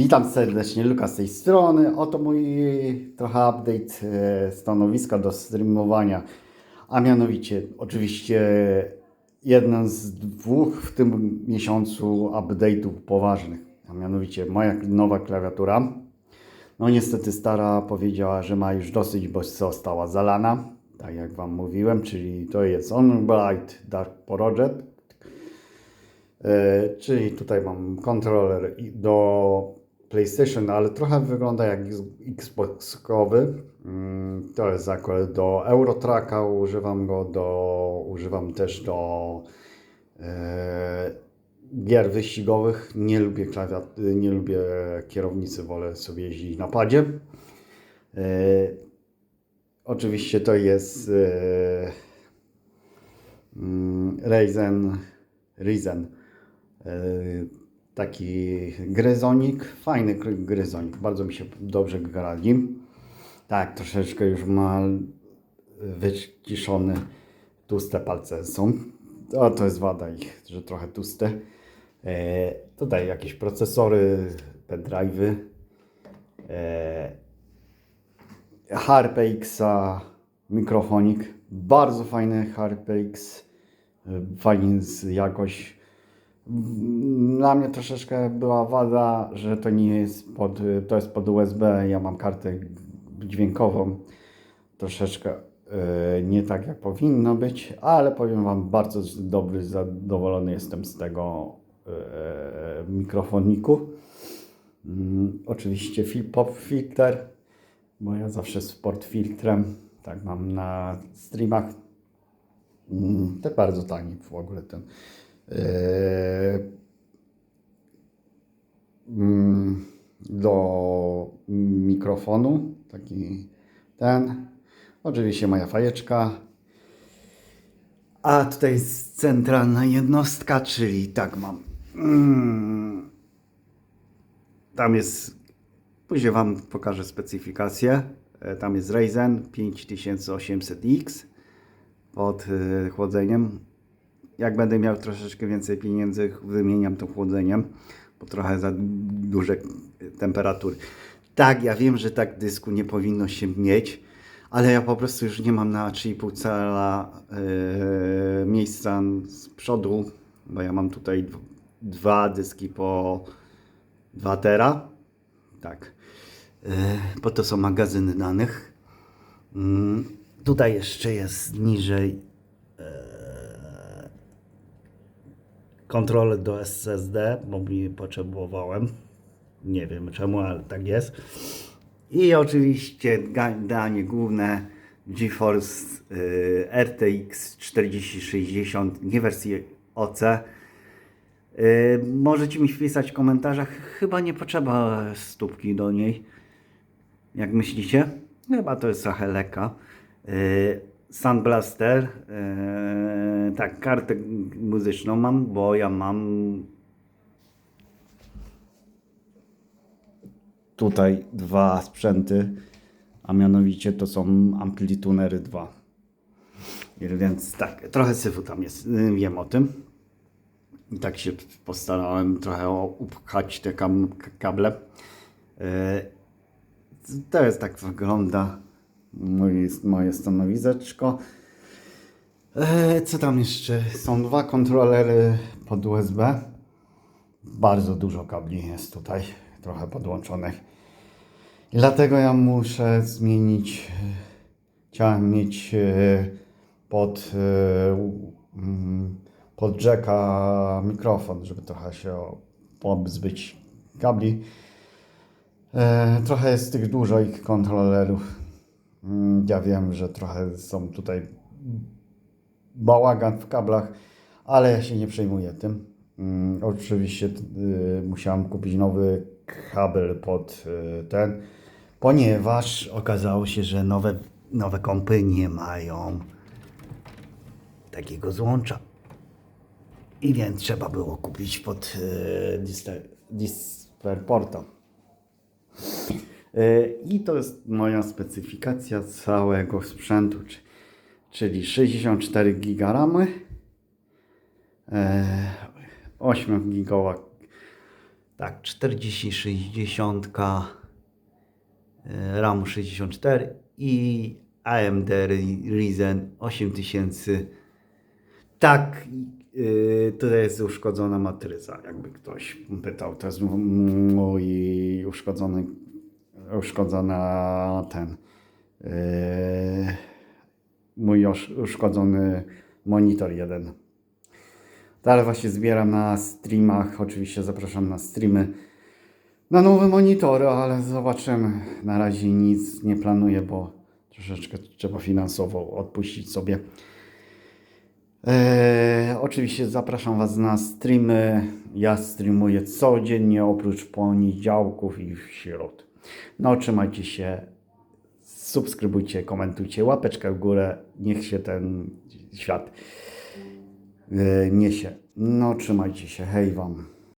Witam serdecznie, Luka z tej strony. Oto mój trochę update e, stanowiska do streamowania, a mianowicie oczywiście jeden z dwóch w tym miesiącu update'ów poważnych, a mianowicie moja nowa klawiatura. No niestety stara powiedziała, że ma już dosyć, bo została zalana, tak jak Wam mówiłem, czyli to jest Onblight Dark Project, E, Czyli tutaj mam kontroler do PlayStation, ale trochę wygląda jak Xboxowy. Mm, To jest akurat do Eurotracka, używam go do, używam też do e, gier wyścigowych. Nie lubię klawiat, nie lubię kierownicy, wolę sobie jeździć na padzie. E, oczywiście to jest mm, Ryzen, Ryzen. Taki gryzonik, fajny gry- gryzonik, bardzo mi się dobrze gra nim. Tak, troszeczkę już ma wyciszone, tłuste palce są. O, to jest wada ich, że trochę tłuste. E, tutaj jakieś procesory, pendrive'y. E, HarpX'a, mikrofonik, bardzo fajny HarpX, e, fajnie jakość. Dla mnie troszeczkę była wada, że to nie jest pod, to jest pod USB, ja mam kartę dźwiękową, troszeczkę e, nie tak jak powinno być, ale powiem Wam, bardzo dobry, zadowolony jestem z tego e, mikrofoniku. Mm, Oczywiście fil- pop filter, bo ja zawsze z port filtrem, tak mam na streamach. Mm, To bardzo tani w ogóle ten. Eee, mm, do mikrofonu, taki ten. Oczywiście moja fajeczka. A tutaj jest centralna jednostka, czyli tak mam. Mm, tam jest, później Wam pokażę specyfikację. E, Tam jest Ryzen 5800X pod e, chłodzeniem. Jak będę miał troszeczkę więcej pieniędzy, wymieniam to chłodzeniem, bo trochę za duże temperatury. Tak, ja wiem, że tak dysku nie powinno się mieć, ale ja po prostu już nie mam na 3,5 cala e, miejsca z przodu, bo ja mam tutaj dw- dwa dyski po 2 tera. Tak. E, bo to są magazyny danych. Mm, Tutaj jeszcze jest niżej kontroler do SSD, bo mi potrzebowałem. Nie wiem czemu, ale tak jest. I oczywiście danie główne GeForce y, RTX 4060, nie wersji OC. Y, możecie mi wpisać w komentarzach, chyba nie potrzeba stópki do niej. Jak myślicie? Chyba to jest trochę lekka. Yy, Sound Blaster. Tak, kartę muzyczną mam, bo ja mam tutaj dwa sprzęty, a mianowicie to są Amplitunery 2. Więc tak, trochę syfu tam jest, yy, wiem o tym. I tak się postarałem trochę upchać te kable. Yy, to jest tak wygląda moje, moje stanowisko. E, co tam jeszcze? Są dwa kontrolery pod USB. Bardzo dużo kabli jest tutaj, trochę podłączonych. I dlatego ja muszę zmienić. e, Chciałem mieć e, pod, e, mm, pod jacka mikrofon, żeby trochę się pozbyć kabli. Trochę jest tych dużo ich kontrolerów. Mm, Ja wiem, że trochę są tutaj bałagan w kablach, ale się nie przejmuję tym. Mm, Oczywiście y, musiałem kupić nowy kabel pod y, ten, ponieważ okazało się, że nowe, nowe kompy nie mają takiego złącza. I więc trzeba było kupić pod y. Y, I to jest moja specyfikacja całego sprzętu, czyli 64 giga ramy, e, 8 gigowa Tak, 4060 e, RAM 64 i AMD Ryzen 8000. Tak, yy, tutaj jest uszkodzona matryca, jakby ktoś pytał. To jest mój uszkodzony, uszkodzona ten, yy, mój uszkodzony monitor jeden. Dalej właśnie zbieram na streamach, oczywiście zapraszam na streamy na nowe monitory, ale zobaczymy. Na razie nic nie planuję, bo troszeczkę trzeba finansowo odpuścić sobie. Eee, oczywiście zapraszam Was na streamy. Ja streamuję codziennie, oprócz poniedziałków i w środ. No, trzymajcie się, subskrybujcie, komentujcie, łapeczkę w górę. Niech się ten świat e, niesie. No, trzymajcie się. Hej Wam.